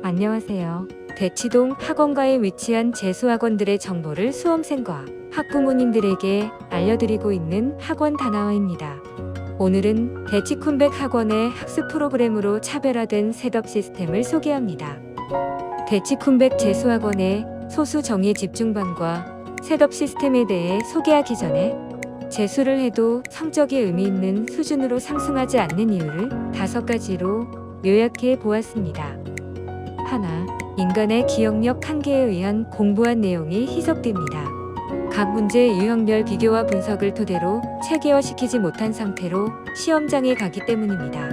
안녕하세요. 대치동 학원가에 위치한 재수학원들의 정보를 수험생과 학부모님들에게 알려드리고 있는 학원 다나와입니다. 오늘은 대치쿤백 학원의 학습 프로그램으로 차별화된 셋업 시스템을 소개합니다. 대치쿤백 재수학원의 소수 정의 집중반과 셋업 시스템에 대해 소개하기 전에 재수를 해도 성적이 의미 있는 수준으로 상승하지 않는 이유를 다섯 가지로 요약해 보았습니다. 하나, 인간의 기억력 한계에 의한 공부한 내용이 희석됩니다. 각 문제의 유형별 비교와 분석을 토대로 체계화시키지 못한 상태로 시험장에 가기 때문입니다.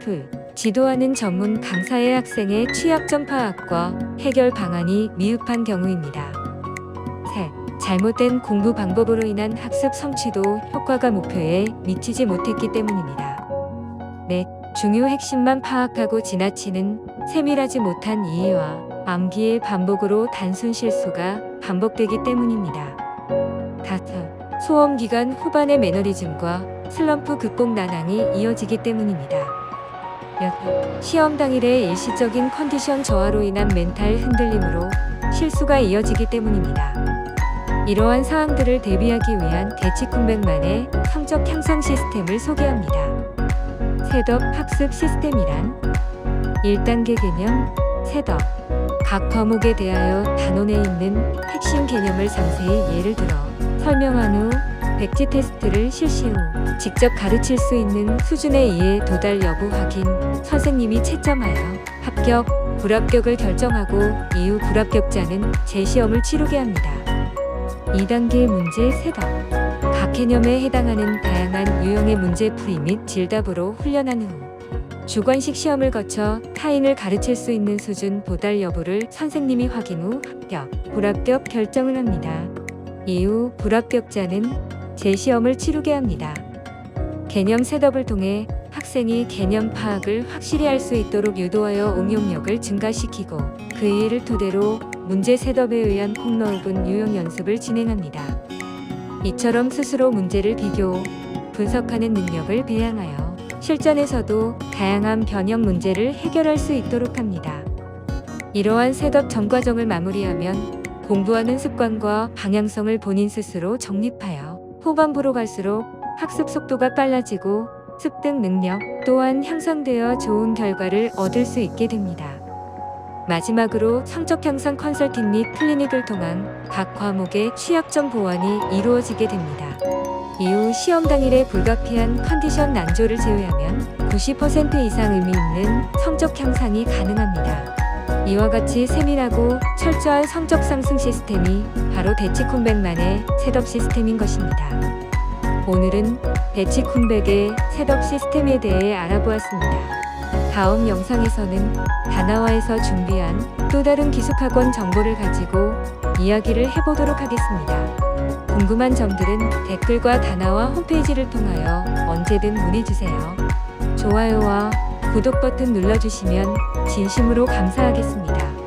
둘, 지도하는 전문 강사의 학생의 취약점 파악과 해결 방안이 미흡한 경우입니다. 셋, 잘못된 공부 방법으로 인한 학습 성취도 효과가 목표에 미치지 못했기 때문입니다. 넷, 중요 핵심만 파악하고 지나치는 세밀하지 못한 이해와 암기의 반복으로 단순 실수가 반복되기 때문입니다. 다섯, 소험 기간 후반의 매너리즘과 슬럼프 극복 난항이 이어지기 때문입니다. 여섯, 시험 당일의 일시적인 컨디션 저하로 인한 멘탈 흔들림으로 실수가 이어지기 때문입니다. 이러한 사항들을 대비하기 위한 대치쿤백만의 성적 향상 시스템을 소개합니다. 셋업 학습 시스템이란 1단계 개념 셋업 각 과목에 대하여 단원에 있는 핵심 개념을 상세히 예를 들어 설명한 후 백지 테스트를 실시 후 직접 가르칠 수 있는 수준의 이해 도달 여부 확인 선생님이 채점하여 합격, 불합격을 결정하고 이후 불합격자는 재시험을 치르게 합니다. 2단계 문제 셋업 각 개념에 해당하는 다양한 유형의 문제 풀이 및 질답으로 훈련한 후 주관식 시험을 거쳐 타인을 가르칠 수 있는 수준 도달 여부를 선생님이 확인 후 합격, 불합격 결정을 합니다. 이후 불합격자는 재시험을 치르게 합니다. 개념 셋업을 통해 학생이 개념 파악을 확실히 할 수 있도록 유도하여 응용력을 증가시키고 그 이해를 토대로 문제 셋업에 의한 폭넓은 유형 연습을 진행합니다. 이처럼 스스로 문제를 비교, 분석하는 능력을 배양하여 실전에서도 다양한 변형 문제를 해결할 수 있도록 합니다. 이러한 셋업 전 과정을 마무리하면 공부하는 습관과 방향성을 본인 스스로 정립하여 후반부로 갈수록 학습 속도가 빨라지고 습득 능력 또한 향상되어 좋은 결과를 얻을 수 있게 됩니다. 마지막으로 성적 향상 컨설팅 및 클리닉을 통한 각 과목의 취약점 보완이 이루어지게 됩니다. 이후 시험 당일에 불가피한 컨디션 난조를 제외하면 90% 이상 의미 있는 성적 향상이 가능합니다. 이와 같이 세밀하고 철저한 성적 상승 시스템이 바로 대치쿤백만의 셋업 시스템인 것입니다. 오늘은 대치쿤백의 셋업 시스템에 대해 알아보았습니다. 다음 영상에서는 다나와에서 준비한 또 다른 기숙학원 정보를 가지고 이야기를 해보도록 하겠습니다. 궁금한 점들은 댓글과 다나와 홈페이지를 통하여 언제든 문의주세요. 좋아요와 구독 버튼 눌러주시면 진심으로 감사하겠습니다.